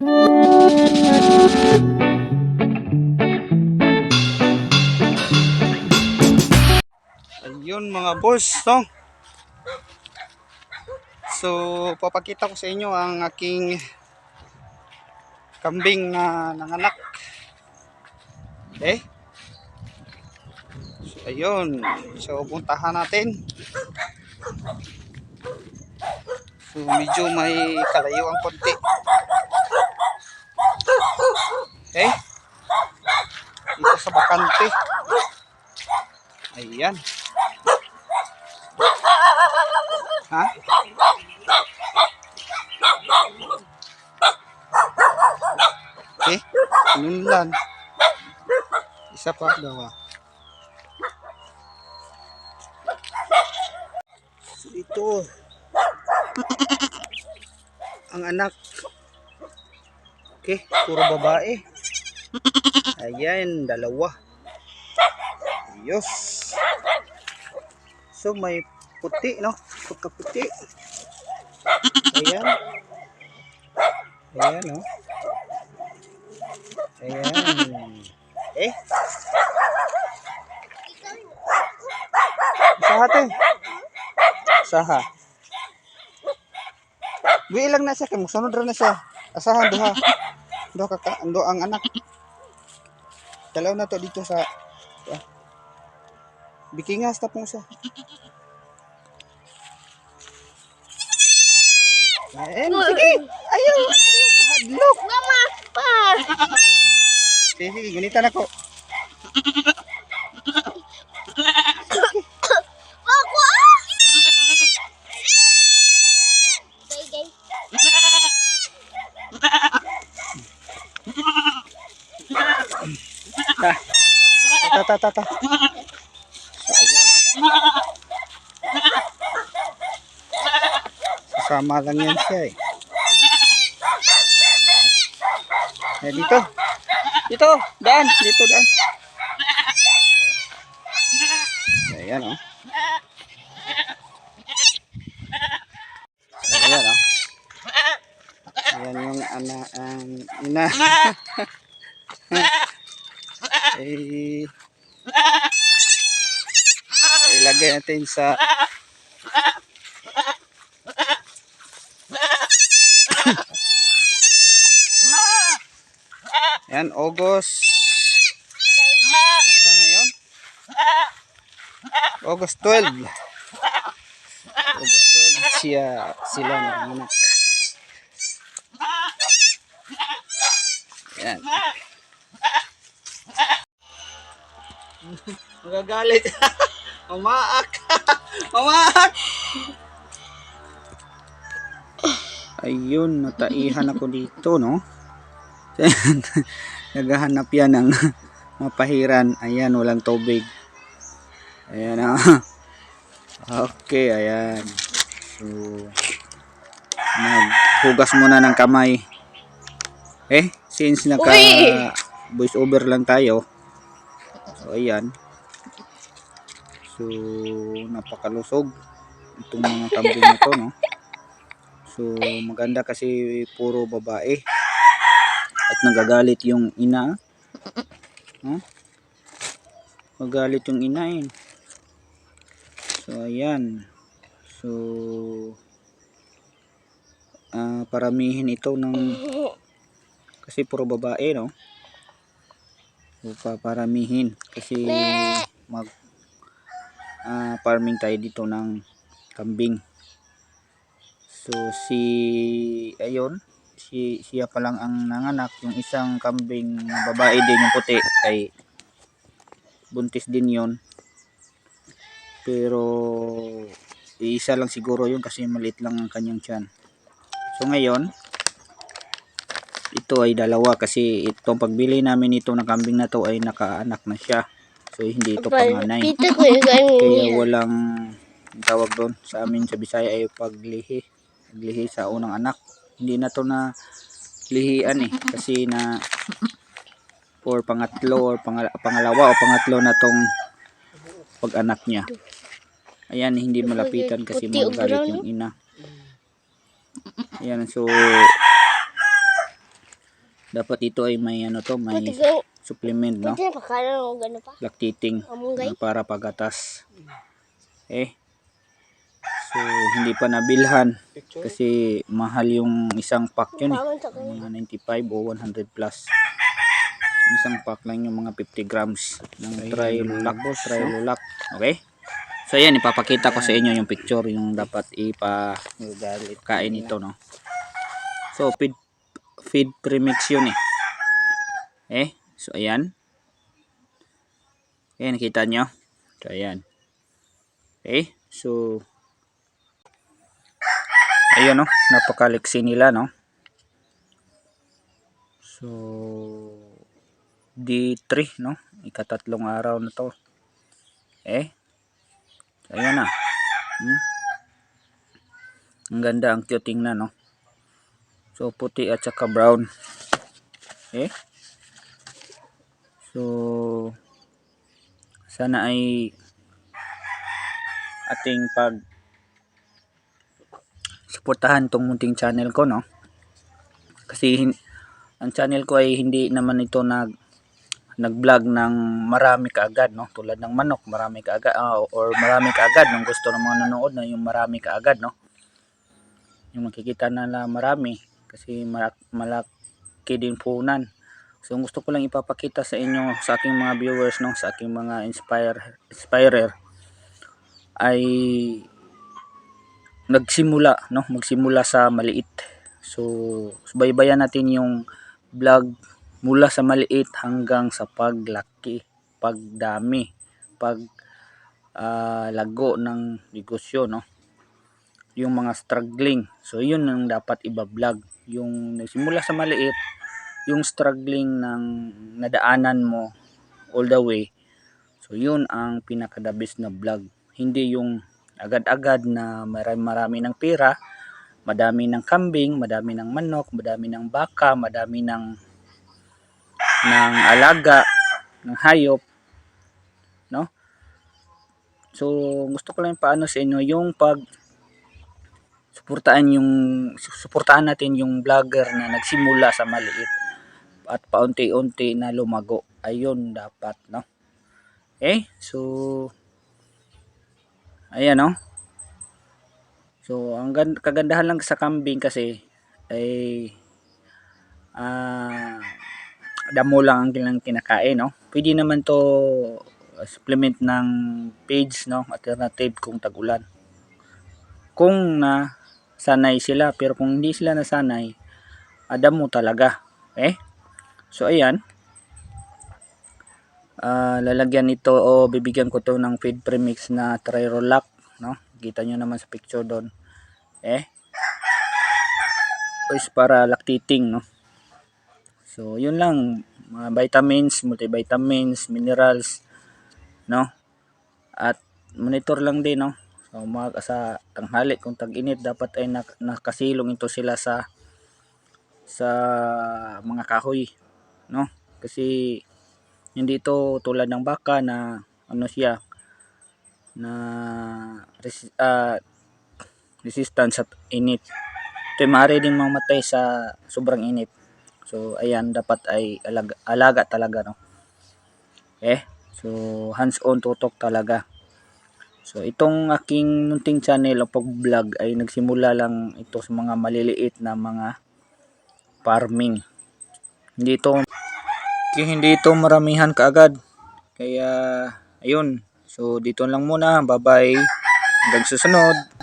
Ayun mga boss, no? So, papakita ko sa inyo ang aking kambing na nanganak. Okay? So, ayun. So, puntahan natin. So, medyo may kalayo ang konti. Okay? Dito sa bakante. Ayan. Ha? Okay. Yun lang. Isa pa, dalawa. So, ito. Ang anak. Okay, puro babae. Ayan, dalawa. Ayos. So, may puti, no? Pagkaputi. Ayan. Ayan, no? Ayan. Eh? Saha, te. Saha. Buwi lang na siya, kay musunod ra na siya. Asahan, duha. Duha kaka, ando ang anak. Dalaw na to dito sa... Ah. Bikingas tapong siya. Eh, sige. Ayaw. Kahadlok. Mama, pa. Sige, sige. Gunita na ko. Ako ah. Gay, gay. Ta. Ta, ta, ta, ta. Sasama lang yan siya eh. Eh, dito. Dito. Daan. Dito, daan. Oh. Ayan, oh. Ayan yung ana, ang ina. eh, ilagay natin sa Yan, August. Isa ngayon August 12 August 12 siya sila na anak yan Magagalit. Umaak. Umaak. Ayun, nataihan ako dito, no? Naghahanap yan ng mapahiran. Ayan, walang tubig. Ayan, ah. Okay, ayan. So, maghugas muna ng kamay. Eh, since naka Uy! voice over lang tayo. So, ayan. So, napakalusog itong mga kambing na to, no? So, maganda kasi puro babae. At nagagalit yung ina. No? Magalit yung ina eh. So, ayan. So, ah paramihin ito ng kasi puro babae, no? So, paparamihin kasi mag ah, farming tayo dito ng kambing. So si ayon, si siya pa lang ang nanganak, yung isang kambing na babae din yung puti ay buntis din yon. Pero isa lang siguro yun kasi maliit lang ang kanyang tiyan. So ngayon, ito ay dalawa kasi itong pagbili namin ito ng kambing na to ay nakaanak na siya. So hindi ito panganay. Kaya walang ang tawag doon sa amin sa Bisaya ay paglihi. Paglihi sa unang anak. Hindi na to na lihian eh kasi na or pangatlo or pangal- pangalawa o pangatlo na tong pag-anak niya. Ayan, hindi malapitan kasi magagalit yung ina. Ayan, so Dapat ito ay may ano to, may supplement, no? Lactating na para pagatas. Eh. So, hindi pa nabilhan kasi mahal yung isang pack yun eh. Mga 95 o 100 plus. Isang pack lang yung mga 50 grams ng Trilulac. Trilulac. Okay? So, yan. Ipapakita ko sa inyo yung picture yung dapat ipakain ito, no? So, feed, feed premix yun eh. Eh? So, ayan. Ayan, nakita nyo? So, ayan. Okay? So, ayun no, napakaliksi nila no. So, D3 no, ikatatlong araw na to. Eh, so, ayan na. Hmm? Ang ganda, ang cute tingnan no. So, puti at saka brown. Eh, so, sana ay ating pag suportahan tong munting channel ko no? Kasi ang channel ko ay hindi naman ito nag nag-vlog ng marami kaagad no? Tulad ng manok marami kaagad ah, or marami kaagad nung gusto ng mga nanonood na yung marami kaagad no? Yung makikita na marami kasi malak- malaki din punan so gusto ko lang ipapakita sa inyo sa aking mga viewers no sa aking mga inspire inspirer ay nagsimula no magsimula sa maliit. So subaybayan natin yung vlog mula sa maliit hanggang sa paglaki pagdami pag ah, lago ng negosyo no yung mga struggling. So yun ang dapat iba-vlog yung nagsimula sa maliit yung struggling ng nadaanan mo all the way so yun ang pinaka the best na vlog. Hindi yung agad-agad na marami marami ng pera madami ng kambing madami ng manok madami ng baka madami ng ng alaga ng hayop no? So gusto ko lang paano sa inyo yung pag suportahan yung suportahan natin yung vlogger na nagsimula sa maliit at paunti-unti na lumago. Ayun dapat no? Okay so ayan no? So ang gan- kagandahan lang sa kambing kasi ay ah damo lang ang kanilang kinakain no? Pwede naman to uh, supplement ng page no? Alternative kung tagulan. Kung na sanay sila. Pero kung hindi sila nasanay adamo talaga. Okay so ayan. Ah, lalagyan nito o bibigyan ko to ng feed premix na Trirolac no? Kita nyo naman sa picture doon. Eh? Is para lactating no? So yun lang. Mga vitamins multivitamins minerals no? At monitor lang din no so umaga sa tanghali kung tag-init dapat ay nak- nakasilong ito sila sa sa mga kahoy no kasi hindi ito tulad ng baka na ano siya na resi- ah, resistant sa init. Ito ay maaari mamatay sa sobrang init. So ayan dapat ay alaga, alaga talaga no. Eh, so hands on tutok talaga. So itong aking munting channel o pag-vlog ay nagsimula lang ito sa mga maliliit na mga farming. Hindi ito hindi ito maramihan kaagad. Kaya, ayun. So, dito lang muna. Bye-bye. Hanggang susunod.